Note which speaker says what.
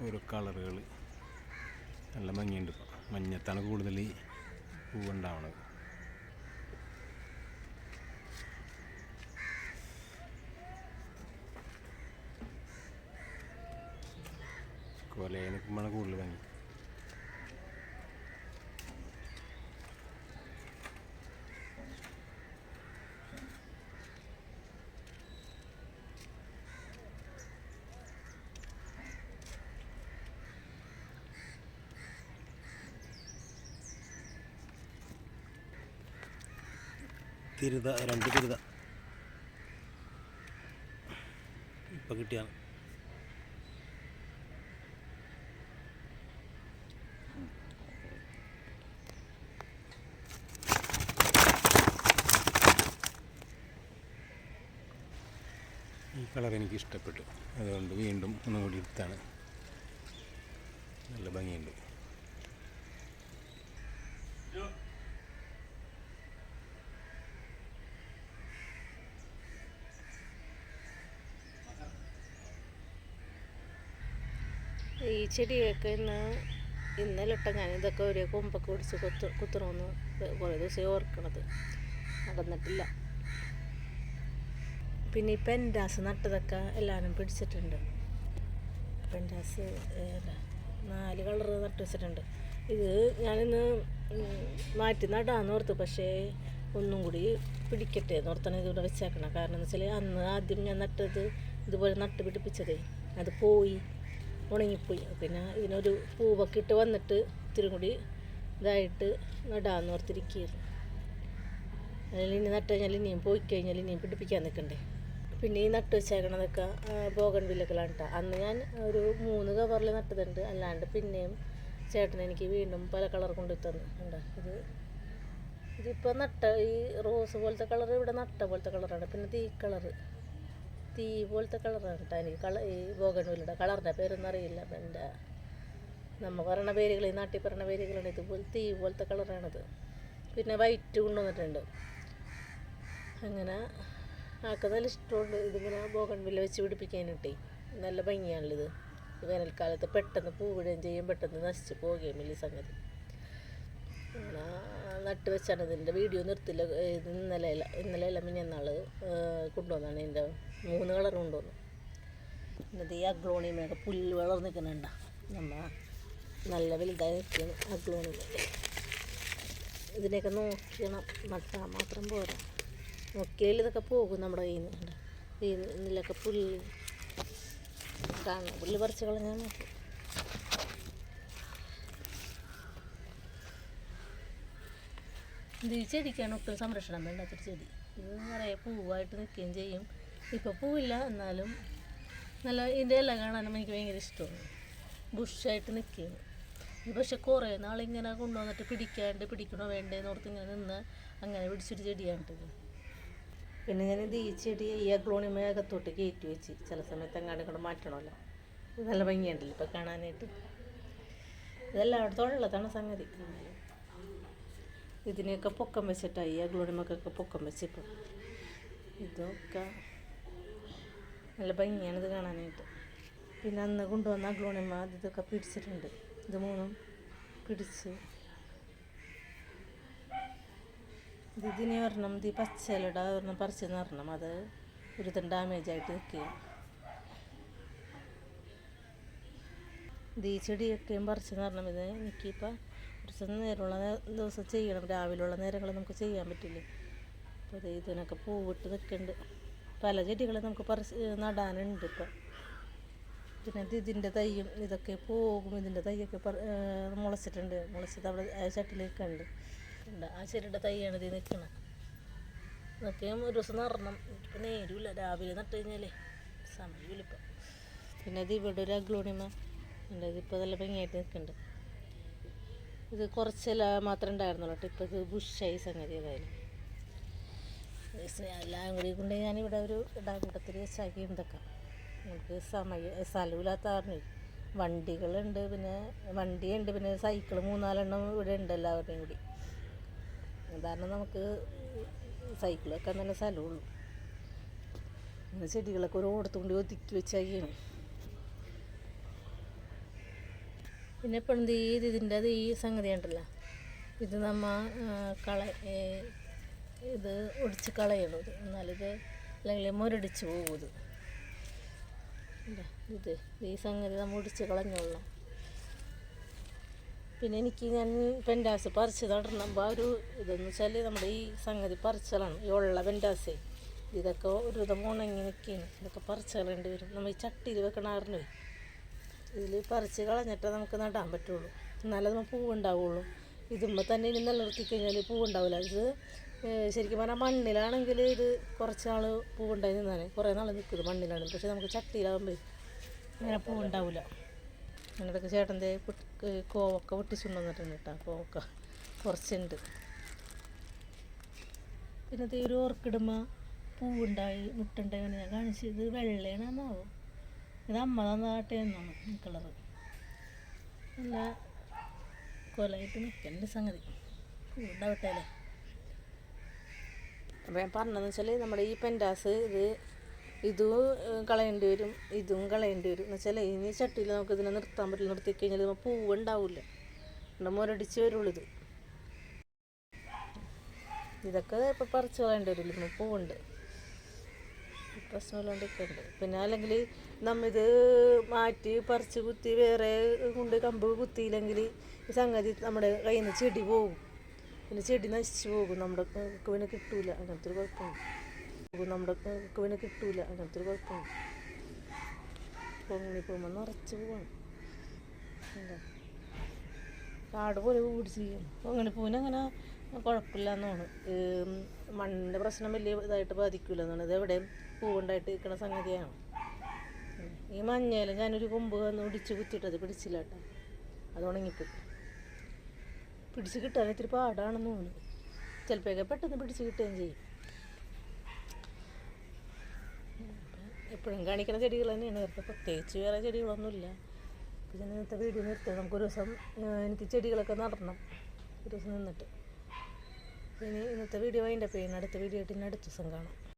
Speaker 1: ഓരോ കളറുകൾ നല്ല ഭംഗിയുണ്ട് മഞ്ഞത്താണ് കൂടുതൽ പൂവുണ്ടാവണത്. കൊലയിൽ നിൽക്കുമ്പോഴാണ് കൂടുതൽ ഭംഗി. തിരുത രണ്ട് തിരുത. ഇപ്പം കിട്ടിയാണ്. ഈ കളർ എനിക്ക് ഇഷ്ടപ്പെട്ടു. അതുകൊണ്ട് വീണ്ടും ഒന്നുകൂടി എടുത്താണ്. നല്ല ഭംഗിയുണ്ട്.
Speaker 2: ഈ ചെടിയൊക്കെ ഇന്ന് ഇന്നലെ ഇട്ട ഞാൻ ഇതൊക്കെ ഒരു കൊമ്പൊക്കെ പിടിച്ച് കുത്തു കുത്തണമെന്ന് കുറേ ദിവസം ഓർക്കണത്. നടന്നിട്ടില്ല. പിന്നെ ഈ പെൻഡാസ് നട്ടതൊക്കെ എല്ലാവരും പിടിച്ചിട്ടുണ്ട്. പെൻഡാസ് നാല് കളർ നട്ട് വെച്ചിട്ടുണ്ട്. ഇത് ഞാനിന്ന് മാറ്റി നടാന്ന് ഓർത്തു. പക്ഷേ ഒന്നും കൂടി പിടിക്കട്ടെ എന്ന് ഓർത്താണ് ഇതിവിടെ വെച്ചേക്കണം കാരണം എന്ന് വെച്ചാൽ അന്ന് ആദ്യം ഞാൻ നട്ടത് ഇതുപോലെ നട്ട് പിടിപ്പിച്ചതേ. അത് പോയി. ഉണങ്ങിപ്പോയി. പിന്നെ ഇതിനൊരു പൂവൊക്കെ ഇട്ട് വന്നിട്ട് ഇത്തിരി കൂടി ഇതായിട്ട് നടാന്ന് ഓർത്തിരിക്കുകയായിരുന്നു. അതിൽ ഇനി നട്ട് കഴിഞ്ഞാൽ ഇനിയും പോയി കഴിഞ്ഞാൽ ഇനിയും പിടിപ്പിക്കാൻ നിൽക്കണ്ടേ. പിന്നെ ഈ നട്ട് വെച്ചേക്കണതൊക്കെ ബോഗൺ വില്ലകളാണ് കേട്ടോ അന്ന് ഞാൻ ഒരു മൂന്ന് കവറിൽ നട്ടതുണ്ട്. അല്ലാണ്ട് പിന്നെയും ചേട്ടൻ എനിക്ക് വീണ്ടും പല കളർ കൊണ്ട് തന്നു. ഉണ്ട് ഇത് ഇതിപ്പോൾ നട്ട ഈ റോസ് പോലത്തെ കളർ ഇവിടെ നട്ട പോലത്തെ കളറാണ് പിന്നെ തീ കളറ് തീ പോലത്തെ കളറാണ് കേട്ടോ എനിക്ക്. കള ഈ ബോഗൻവില്ലയുടെ കളറിന്റെ പേരൊന്നും അറിയില്ല. എന്റെ നമ്മ പറയണ പേരുകൾ ഈ നാട്ടിൽ പറയണ പേരുകളാണ് ഇതുപോലെ തീ പോലത്തെ കളറാണിത് പിന്നെ വൈറ്റ് കൊണ്ടുവന്നിട്ടുണ്ട്. അങ്ങനെ ആൾക്ക് നല്ല ഇഷ്ടമുണ്ട്. ഇതിങ്ങനെ ബോഗൺവില്ല വെച്ച് പിടിപ്പിക്കാനിട്ടേ നല്ല ഭംഗിയാണല്ലോ ഇത് വേനൽക്കാലത്ത് പെട്ടെന്ന് പൂവിടുകയും ചെയ്യും. പെട്ടെന്ന് നശിച്ച് പോവുകയും വലിയ സംഗതി. അങ്ങനെ നട്ട് വെച്ചാണ് ഇതിന്റെ വീഡിയോ നിർത്തില്ല. ഇന്നലെ ഇന്നലെ അല്ല മിഞ്ഞന്നാൾ കൊണ്ടുവന്നാണ് ഇതിന്റെ മൂന്ന് കളർ കൊണ്ടുവന്നു. എന്നിട്ട് ഈ അഗ്ലോണിമയൊക്കെ പുല്ല് വളർന്ന് നിൽക്കുന്നുണ്ട. നമ്മ നല്ല വലുതായി നിൽക്കുന്നു അഗ്ലോണിമ. ഇതിനെയൊക്കെ നോക്കിയണം നട്ടാൽ മാത്രം പോരാ. നോക്കിയാൽ ഇതൊക്കെ പോകും നമ്മുടെ കയ്യിൽ നിന്ന്. ഇതിലൊക്കെ പുല്ല് കാണണം പുല്ല് പറിച്ച് കളഞ്ഞാൽ നോക്കും ഇത് ഈ ചെടിക്കാണ് ഒട്ടും സംരക്ഷണം വേണ്ടാത്തൊരു ചെടി. ഇത് നിറയെ പൂവായിട്ട് നിൽക്കുകയും ചെയ്യും. ഇപ്പോൾ പൂവില്ല എന്നാലും നല്ല ഇതിന്റെ ഇല കാണാനും എനിക്ക് ഭയങ്കര ഇഷ്ടമാണ്. ബുഷായിട്ട് നിൽക്കുകയും ഇത് പക്ഷെ കുറേ നാളിങ്ങനെ കൊണ്ടുവന്നിട്ട് പിടിക്കാണ്ട് പിടിക്കണോ വേണ്ടേന്ന് ഓർത്ത് ഇങ്ങനെ നിന്ന് അങ്ങനെ പിടിച്ചൊരു ചെടിയാണിട്ടത് പിന്നെ ഞാൻ ഈ ചെടി ഈ അഗ്ലോണിമയകത്തോട്ട് കയറ്റി വെച്ച് ചില സമയത്ത് അങ്ങാണ്ട് ഇങ്ങോട്ട് മാറ്റണമല്ലോ. ഇത് നല്ല ഭംഗിയുണ്ടല്ലോ ഇപ്പം കാണാനായിട്ട്. ഇതെല്ലായിടത്തും ഉള്ളതാണ് സംഗതി. ഇതിനെയൊക്കെ പൊക്കം വെച്ചിട്ടായി ഈ ഗ്ലോണിമക്കൊക്കെ പൊക്കം വെച്ചിപ്പോൾ ഇതൊക്കെ നല്ല ഭംഗിയാണ് ഇത് കാണാനായിട്ട്. പിന്നെ അന്ന് കൊണ്ടുവന്ന അഗ്ലോണിമ ഇതൊക്കെ പിടിച്ചിട്ടുണ്ട്. ഇത് മൂന്നും പിടിച്ച്. ഇത് ഇതിനെ ഒരെണ്ണം ഇത് പച്ചയിലയുടെ ഒരെണ്ണം പറിച്ചെന്ന് പറഞ്ഞണം അത് ഒരു തരം ഡാമേജ് ആയിട്ട് നിൽക്കുക ഇത് ഈ ചെടിയൊക്കെയും പറിച്ചെന്ന് ഇത് എനിക്കിപ്പോൾ കുറച്ച് നേരമുള്ള ദിവസം ചെയ്യണം. രാവിലെയുള്ള നേരങ്ങളിൽ നമുക്ക് ചെയ്യാൻ പറ്റില്ലേ? അപ്പോൾ ഇത് ഇതിനൊക്കെ പൂവിട്ട് നിൽക്കുന്നുണ്ട് പല ചെടികളും നമുക്ക് പറിച്ച് നടാനുണ്ട് ഇപ്പം. പിന്നെ ഇത് ഇതിന്റെ തൈയും ഇതൊക്കെ പോകും. ഇതിന്റെ തൈയൊക്കെ മുളച്ചിട്ടുണ്ട്. മുളച്ചിട്ട് അവിടെ ആ ചട്ടിലേക്ക് ഉണ്ട് ആ ചെടിയുടെ തൈയാണ് ഇത് നിൽക്കണം. ഇതൊക്കെ ഒരു ദിവസം നടണം. ഇപ്പം നേരമില്ല. രാവിലെ നട്ട് കഴിഞ്ഞാലേ സമയമില്ല ഇപ്പം. പിന്നെ ഇത് ഇവിടെ ഒരു അഗ്ലോണിമ. ഉണ്ട് ഇതിപ്പോൾ നല്ല ഭംഗിയായിട്ട് നിൽക്കുന്നുണ്ട് ഇത് കുറച്ച് മാത്രമേ ഉണ്ടായിരുന്നുള്ളൂ ഇപ്പോൾ ഇത് ബുഷായി സംഗതി ഏതായാലും എല്ലാം കൂടി കൊണ്ട് ഞാനിവിടെ ഒരു ഇടാകൂട്ടത്തിൽ വെച്ചാക്കി എന്തൊക്കെ. നമുക്ക് സമയ സ്ഥലമില്ലാത്ത കാരണം വണ്ടികളുണ്ട് പിന്നെ വണ്ടിയുണ്ട് പിന്നെ സൈക്കിൾ മൂന്നാലെണ്ണം ഇവിടെ ഉണ്ട് എല്ലാവരുടെയും കൂടി. കാരണം നമുക്ക് സൈക്കിളൊക്കെ നല്ല സ്ഥലമുള്ളൂ. ചെടികളൊക്കെ ഒരു ഓടത്തും കൂടി ഒതുക്കി വെച്ചാക്കിയാണ്. പിന്നെ എപ്പോഴും ഈ ഇതിന്റെ ഈ സംഗതി ഉണ്ടല്ലോ ഇത് നമ്മ കള ഇത് ഒടിച്ച് കളയണത് എന്നാലിത് അല്ലെങ്കിൽ മുരടിച്ച് പോകുന്നത് ഇത്. ഇതാ, ഇത്. ഈ സംഗതി നമ്മൾ ഒടിച്ച് കളഞ്ഞോളാം പിന്നെ എനിക്ക് ഞാൻ പെൻഡാസ് പറിച്ച് നടണമ്പോൾ ഒരു ഇതെന്ന് വെച്ചാൽ നമ്മുടെ ഈ സംഗതി പറിച്ചലാണ്. ഈ ഉള്ള പെൻഡാസേ ഇതൊക്കെ ഒരു വിധം ഉണങ്ങി നിൽക്കുകയാണ് ഇതൊക്കെ പറിച്ചു കളയേണ്ടി വരും. നമ്മൾ ഈ ചട്ടിയിൽ വെക്കണാറിന് ഇതിൽ പറിച്ച് കളഞ്ഞിട്ടേ നമുക്ക് നടാൻ പറ്റുള്ളൂ. എന്നാലേ നമ്മൾ പൂവുണ്ടാവുള്ളൂ. ഇതുമ്പോൾ തന്നെ ഇനി നിലനിർത്തി കഴിഞ്ഞാൽ പൂവുണ്ടാവില്ല ഇത് ശരിക്കും പറഞ്ഞാൽ മണ്ണിലാണെങ്കിൽ ഇത് കുറച്ച് നാൾ പൂവുണ്ടായി നിന്നാണ് കുറേ നാൾ നിൽക്കുന്നത് മണ്ണിലാണ് പക്ഷേ നമുക്ക് ചട്ടിയിലാകുമ്പോൾ ഇങ്ങനെ പൂവുണ്ടാവില്ല അങ്ങനത്തൊക്കെ ചേട്ടന്റെ കോവക്ക പൊട്ടിച്ചുണ്ടെന്നിട്ടുണ്ട് കേട്ടോ കോവക്ക. കുറച്ചുണ്ട്. പിന്നെ ഇത് ഒരു ഓർക്കിടുമ്പോൾ പൂവുണ്ടായി മുട്ടുണ്ടായി ഞാൻ കാണിച്ചത് വെള്ളയാണെന്നാവും? ഇത് അമ്മ തന്നാട്ടെ എന്നാണ് ഈ കളറ് നല്ല കൊലയിട്ട് നിൽക്കേണ്ട സംഗതി. പൂവുണ്ടാവട്ടെ അല്ലേ? അപ്പോൾ ഞാൻ പറഞ്ഞതെന്ന് വെച്ചാൽ നമ്മുടെ ഈ പെൻഡാസ് ഇത് ഇതും കളയേണ്ടി വരും ഇതും കളയേണ്ടി വരും. എന്ന് വെച്ചാൽ ഇനി ചട്ടിയിൽ നമുക്ക് ഇതിനെ നിർത്താൻ പറ്റില്ല നിർത്തി കഴിഞ്ഞാൽ ഇത് പൂവുണ്ടാവില്ല. നമ്മുടെ മുരടിച്ച് വരുള്ളൂ ഇത്. ഇതൊക്കെ ഇപ്പോൾ പറിച്ച് കളയേണ്ടി വരില്ല? ഇപ്പം പൂവുണ്ട്. പ്രശ്നമില്ലാണ്ടൊക്കെ ഉണ്ട് പിന്നെ അല്ലെങ്കിൽ നമ്മിത് മാറ്റി പറിച്ച് കുത്തി വേറെ കൊണ്ട് കമ്പ് കുത്തിയില്ലെങ്കിൽ ഈ സംഗതി നമ്മുടെ കയ്യിൽ നിന്ന് ചെടി പോകും. പിന്നെ ചെടി നശിച്ചു പോകും. നമ്മുടെ പിന്നെ കിട്ടൂല. അങ്ങനത്തെ ഒരു കുഴപ്പമുണ്ട് പോകും. നമ്മുടെ പിന്നെ കിട്ടൂല. അങ്ങനത്തെ ഒരു കുഴപ്പമുണ്ട് പൊങ്ങി പോകുമ്പോൾ നിറച്ച് പോവാണ്. കാട് പോലെ പിടിച്ചിരിക്കും പൊങ്ങണി പൂവിന് അങ്ങനെ കുഴപ്പമില്ല എന്നാണ് മണ്ണിന്റെ പ്രശ്നം വലിയ ഇതായിട്ട് ബാധിക്കില്ല എന്നാണ്. ഇത് എവിടെയും പൂവുണ്ടായിട്ട് നിൽക്കുന്ന സംഗതിയാണ്. ഈ മഞ്ഞയില ഞാനൊരു കൊമ്പ് വന്ന് ഒടിച്ച് കുത്തിയിട്ടത് പിടിച്ചില്ല കേട്ടോ. അത് ഉണങ്ങിപ്പോയി. പിടിച്ച് കിട്ടാൻ ഇത്തിരി പാടാണെന്ന് തോന്നുന്നു. ചിലപ്പോഴൊക്കെ പെട്ടെന്ന് പിടിച്ച് കിട്ടുകയും ചെയ്യും. എപ്പോഴും കാണിക്കുന്ന ചെടികൾ തന്നെയാണ്. ഇവർക്ക് പ്രത്യേകിച്ച് വേറെ ചെടികളൊന്നുമില്ല. പിന്നെ ഇന്നത്തെ വീഡിയോ നിർത്തണം നമുക്കൊരു ദിവസം എനിക്ക് ചെടികളൊക്കെ നടണം. ഒരു ദിവസം നിന്നിട്ട്. ഇനി ഇന്നത്തെ വീഡിയോ അതിന്റെ പേരിന് അടുത്ത വീഡിയോ ആയിട്ട് ഇനി അടുത്ത ദിവസം കാണാം.